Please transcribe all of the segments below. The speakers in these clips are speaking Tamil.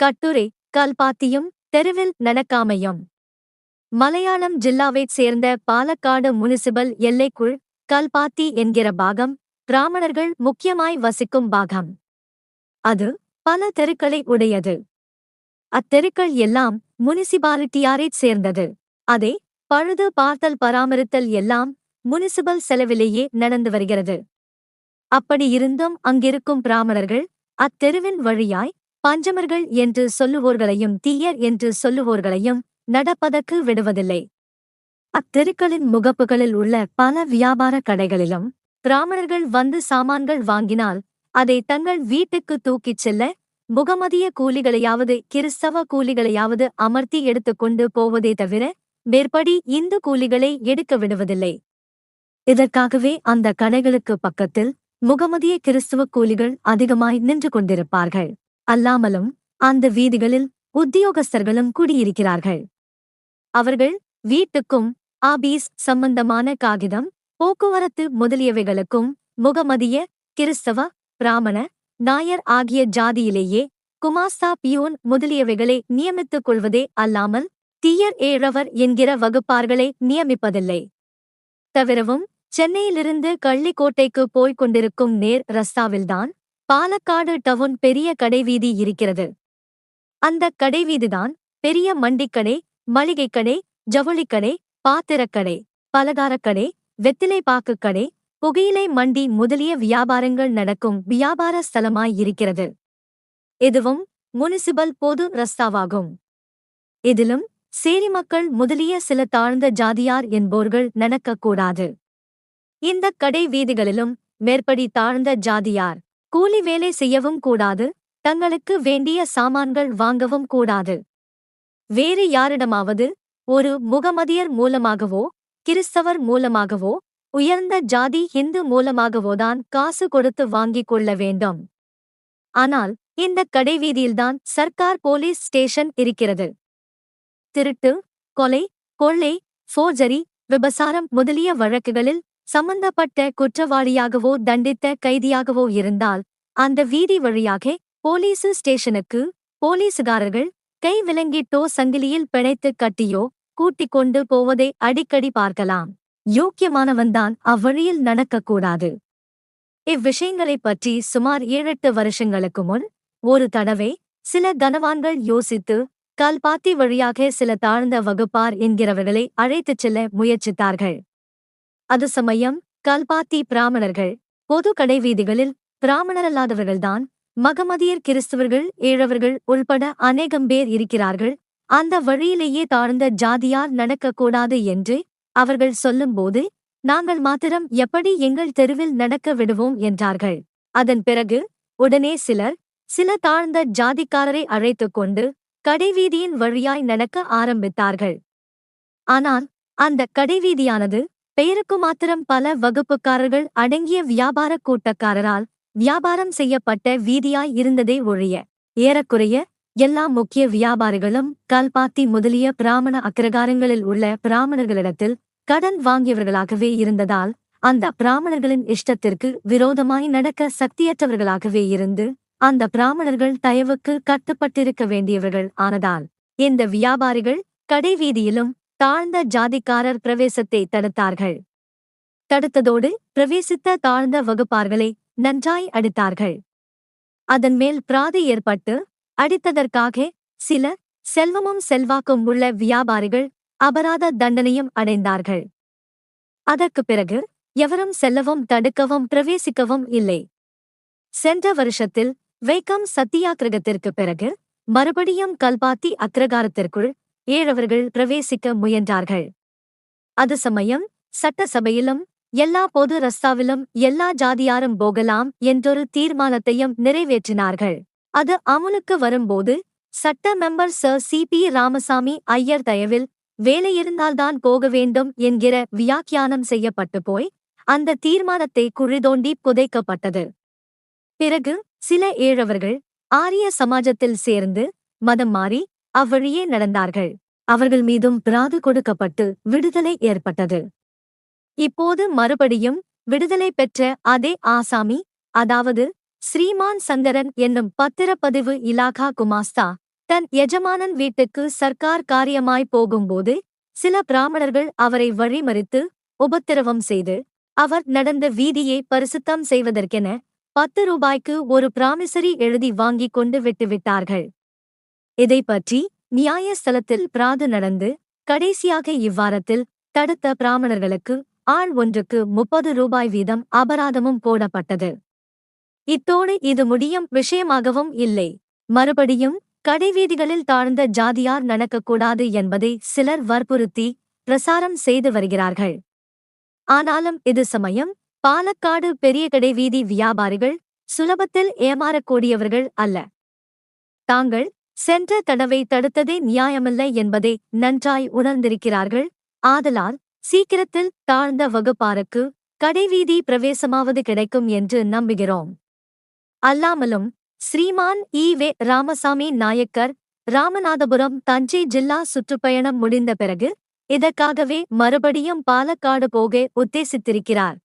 கட்டுரை கல்பாத்தியும் தெருவில் நடக்காமையும் மலையாளம் ஜில்லாவைச் சேர்ந்த பாலக்காடு முனிசிபல் எல்லைக்குள் கல்பாத்தி என்கிற பாகம் பிராமணர்கள் முக்கியமாய் வசிக்கும் பாகம். அது பல தெருக்களை உடையது. அத்தெருக்கள் எல்லாம் முனிசிபாலிட்டியாரைச் சேர்ந்தது. அதே பழுது பார்த்தல் பராமரித்தல் எல்லாம் முனிசிபல் செலவிலேயே நடந்து வருகிறது. அப்படியிருந்தும் அங்கிருக்கும் பிராமணர்கள் அத்தெருவின் வழியாய் பஞ்சமர்கள் என்று சொல்லுவோர்களையும் தீயர் என்று சொல்லுவோர்களையும் நடப்பதற்கு விடுவதில்லை. அத்தெருக்களின் முகப்புகளில் உள்ள பல வியாபார கடைகளிலும் பிராமணர்கள் வந்து சாமான்கள் வாங்கினால் அதை தங்கள் வீட்டுக்கு தூக்கிச் செல்ல முகமதிய கூலிகளையாவது கிறிஸ்தவ கூலிகளையாவது அமர்த்தி எடுத்துக்கொண்டு போவதே தவிர மேற்படி இந்து கூலிகளை எடுக்க விடுவதில்லை. இதற்காகவே அந்த கடைகளுக்கு பக்கத்தில் முகமதிய கிறிஸ்துவ கூலிகள் அதிகமாய் நின்று கொண்டிருப்பார்கள். அல்லாமலும் அந்த வீதிகளில் உத்தியோகஸ்தர்களும் குடியிருக்கிறார்கள். அவர்கள் வீட்டுக்கும் ஆபீஸ் சம்பந்தமான காகிதம் போக்குவரத்து முதலியவைகளுக்கும் முகமதிய கிறிஸ்தவ பிராமண நாயர் ஆகிய ஜாதியிலேயே குமாஸ்தா பியோன் முதலியவைகளை நியமித்துக் கொள்வதே அல்லாமல் தீயர் ஏழவர் என்கிற வகுப்பார்களை நியமிப்பதில்லை. தவிரவும் சென்னையிலிருந்து கள்ளிக்கோட்டைக்கு போய்க் கொண்டிருக்கும் நேர் ரஸ்தாவில்தான் பாலக்காடு டவுன் பெரிய கடைவீதி இருக்கிறது. அந்த கடைவீதிதான் பெரிய மண்டிக்கடை மளிகைக்கடை ஜவுளிக்கடை பாத்திரக்கடை பலகாரக்கடை வெத்திலை கடை புகையிலை மண்டி முதலிய வியாபாரங்கள் நடக்கும் வியாபார ஸ்தலமாய் இருக்கிறது. இதுவும் முனிசிபல் பொது ரஸ்தாவாகும். இதிலும் சேரி மக்கள் முதலிய சில தாழ்ந்த ஜாதியார் என்போர்கள் நடக்கக்கூடாது. இந்த கடை வீதிகளிலும் மேற்படி தாழ்ந்த ஜாதியார் கூலி வேலை செய்யவும் கூடாது தங்களுக்கு வேண்டிய சாமான்கள் வாங்கவும் கூடாது. வேறு யாரிடமாவது ஒரு முகமதியர் மூலமாகவோ கிறிஸ்தவர் மூலமாகவோ உயர்ந்த ஜாதி இந்து மூலமாகவோதான் காசு கொடுத்து வாங்கிக் கொள்ள வேண்டும். ஆனால் இந்த கடைவீதியில்தான் சர்க்கார் போலீஸ் ஸ்டேஷன் இருக்கிறது. திருட்டு கொலை கொள்ளை ஃபோர்ஜரி விபசாரம் முதலிய வழக்குகளில் சம்பந்தப்பட்ட குற்றவாளியாகவோ தண்டித்த கைதியாகவோ இருந்தால் அந்த வீதி வழியாக போலீசு ஸ்டேஷனுக்கு போலீசுகாரர்கள் கை விலங்கிட்டோ சங்கிலியில் பிணைத்து கட்டியோ கூட்டிக் கொண்டு போவதை அடிக்கடி பார்க்கலாம். யோக்கியமானவன்தான் அவ்வழியில் நடக்கக்கூடாது. இவ்விஷயங்களைப் பற்றி சுமார் ஏழெட்டு வருஷங்களுக்கு முன் ஒரு தடவை சில கனவான்கள் யோசித்து கல்பாத்தி வழியாக சில தாழ்ந்த வகுப்பார் என்கிறவர்களை அழைத்துச் செல்ல முயற்சித்தார்கள். அது சமயம் கல்பாத்தி பிராமணர்கள். பொது கடைவீதிகளில் பிராமணரல்லாதவர்கள்தான். மகமதியர் கிறிஸ்தவர்கள் ஏழவர்கள் உள்பட அநேகம் பேர் இருக்கிறார்கள். அந்த வழியிலேயே தாழ்ந்த ஜாதியார் நடக்கக்கூடாது என்று அவர்கள் சொல்லும்போது நாங்கள் மாத்திரம் எப்படி எங்கள் தெருவில் நடக்க விடுவோம்? என்றார்கள். அதன் பிறகு உடனே சிலர் சில தாழ்ந்த ஜாதிக்காரரை அழைத்துக் கொண்டு கடைவீதியின் வழியாய் நடக்க ஆரம்பித்தார்கள். ஆனால் அந்த கடைவீதியானது பெயருக்கு மாத்திரம் பல வகுப்புக்காரர்கள் அடங்கிய வியாபார கூட்டக்காரரால் வியாபாரம் செய்யப்பட்ட வீதியாய் இருந்ததே ஒழிய ஏறக்குறைய எல்லா முக்கிய வியாபாரிகளும் கல்பாத்தி முதலிய பிராமண அக்கிரகாரங்களில் உள்ள பிராமணர்களிடத்தில் கடன் வாங்கியவர்களாகவே இருந்ததால் அந்த பிராமணர்களின் இஷ்டத்திற்கு விரோதமாய் நடக்க சக்தியற்றவர்களாகவே இருந்து அந்த பிராமணர்கள் தயவுக்கு கட்டுப்பட்டிருக்க வேண்டியவர்கள் ஆனதால் இந்த வியாபாரிகள் கடைவீதியிலும் தாழ்ந்த ஜாதிக்காரர் பிரவேசத்தை தடுத்தார்கள். தடுத்ததோடு பிரவேசித்த தாழ்ந்த வகுப்பார்களை நன்றாய் அடித்தார்கள். அதன் மேல் பிராதி ஏற்பட்டு அடித்ததற்காக சில செல்வமும் செல்வாக்கும் உள்ள வியாபாரிகள் அபராத தண்டனையும் அடைந்தார்கள். அதற்குப் பிறகு எவரும் செல்லவும் தடுக்கவும் பிரவேசிக்கவும் இல்லை. சென்ற வருஷத்தில் வைக்கம் சத்தியாகிரகத்திற்கு பிறகு மறுபடியும் கல்பாத்தி அக்ரகாரத்திற்குள் ஏழவர்கள் பிரவேசிக்க முயன்றார்கள். அது சமயம் சட்டசபையிலும் எல்லா பொது ரஸ்தாவிலும் எல்லா ஜாதியாரும் போகலாம் என்றொரு தீர்மானத்தையும் நிறைவேற்றினார்கள். அது அமுலுக்கு வரும்போது சட்ட member sir C. P. Ramaswamy Iyer தயவில் வேலையிருந்தால்தான் போக வேண்டும் என்கிற வியாக்கியானம் செய்யப்பட்டு போய் அந்த தீர்மானத்தை குழிதோண்டி புதைக்கப்பட்டது. பிறகு சில ஏழவர்கள் ஆரிய சமாஜத்தில் சேர்ந்து மதம் மாறி அவ்வழியே நடந்தார்கள். அவர்கள் மீதும் பிராது கொடுக்கப்பட்டு விடுதலை ஏற்பட்டது. இப்போது மறுபடியும் விடுதலை பெற்ற அதே ஆசாமி அதாவது ஸ்ரீமான் சங்கரன் என்னும் பத்திரப்பதிவு இலாகா குமாஸ்தா தன் எஜமானன் வீட்டுக்கு சர்க்கார் காரியமாய் போகும்போது சில பிராமணர்கள் அவரை வழிமறித்து உபத்திரவம் செய்து அவர் நடந்த வீதியை பரிசுத்தம் செய்வதற்கென பத்து ரூபாய்க்கு ஒரு பிராமிசரி எழுதி வாங்கிக் கொண்டு விட்டுவிட்டார்கள். இதை பற்றி நியாயஸ்தலத்தில் பிராது நடந்து கடைசியாக இவ்வாரத்தில் தடுத்த பிராமணர்களுக்கு ஆள் ஒன்றுக்கு முப்பது ரூபாய் வீதம் அபராதமும் போடப்பட்டது. இத்தோடு இது முடியும் விஷயமாகவும் இல்லை. மறுபடியும் கடைவீதிகளில் தாழ்ந்த ஜாதியார் நடக்கக்கூடாது என்பதை சிலர் வற்புறுத்தி பிரசாரம் செய்து வருகிறார்கள். ஆனாலும் இது சமயம் பாலக்காடு பெரிய கடைவீதி வியாபாரிகள் சுலபத்தில் ஏமாறக்கூடியவர்கள் அல்ல. தாங்கள் சென்ற தடவை தடுத்ததே நியாயமில்லை என்பதை நன்றாய் உணர்ந்திருக்கிறார்கள். ஆதலால் சீக்கிரத்தில் தாழ்ந்த வகுப்பாருக்கு கடைவீதி பிரவேசமாவது கிடைக்கும் என்று நம்புகிறோம். அல்லாமலும் ஸ்ரீமான் இ. வே. ராமசாமி நாயக்கர் ராமநாதபுரம் தஞ்சை ஜில்லா சுற்றுப்பயணம் முடிந்த பிறகு இதற்காகவே மறுபடியும் பாலக்காடு போக உத்தேசித்திருக்கிறார்.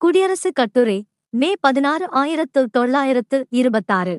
குடியரசுக் கட்டுரை மே பதினாறு ஆயிரத்து தொள்ளாயிரத்து இருபத்தாறு.